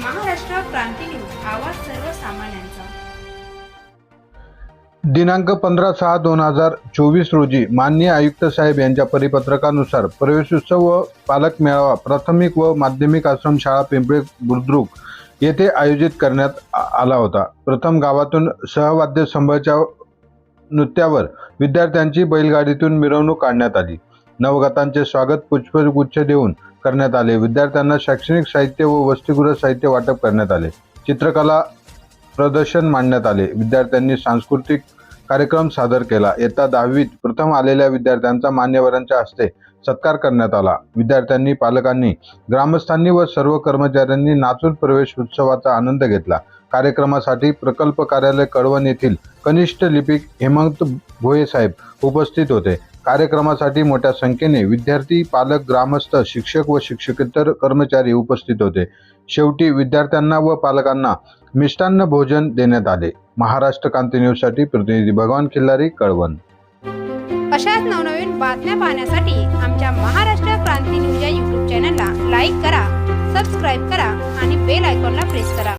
क्रांती news आवाज सर्वसामान्यांचा. दिनांक पंधरा सहा दोन हजार चोवीस रोजी माननीय आयुक्त साहेब यांच्या परिपत्रकानुसार प्रवेशोत्सव व पालक मेळावा प्राथमिक व माध्यमिक आश्रमशाळा पिंपळे बुद्रुक येथे आयोजित करण्यात आला होता. प्रथम गावातून सहवाद्य संभाच्या नृत्यावर विद्यार्थ्यांची बैलगाडीतून मिरवणूक काढण्यात आली. नवगतांचे स्वागत पुष्पगुच्छ देऊन करण्यात आले. विद्यार्थ्यांना शैक्षणिक साहित्य व वसतिगृह साहित्य वाटप करण्यात आले. चित्रकला प्रदर्शन मांडण्यात आले. विद्यार्थ्यांनी सांस्कृतिक कार्यक्रम सादर केला. इयत्ता दहावीत प्रथम आलेल्या विद्यार्थ्यांचा मान्यवरांच्या हस्ते सत्कार करण्यात आला. विद्यार्थ्यांनी पालकांनी ग्रामस्थांनी व सर्व कर्मचाऱ्यांनी नाचून प्रवेश उत्सवाचा आनंद घेतला. कार्यक्रमासाठी प्रकल्प कार्यालय कळवण येथील कनिष्ठ लिपिक हेमंत भोये साहेब उपस्थित होते. कार्यक्रमासाठी मोठ्या संख्येने विद्यार्थी पालक ग्रामस्थ शिक्षक व शिक्षकेतर कर्मचारी उपस्थित होते. शेवटी विद्यार्थ्यांना व पालकांना मिष्टान्न भोजन देण्यात आले. महाराष्ट्र क्रांती न्यूजसाठी प्रतिनिधी भगवान खिल्लारी कळवण. अशाच नवनवीन बातम्या पाहण्यासाठी आमच्या महाराष्ट्र क्रांती न्यूज या यूट्यूब चॅनलला लाईक करा सबस्क्राईब करा आणि बेल आयकॉनला प्रेस करा.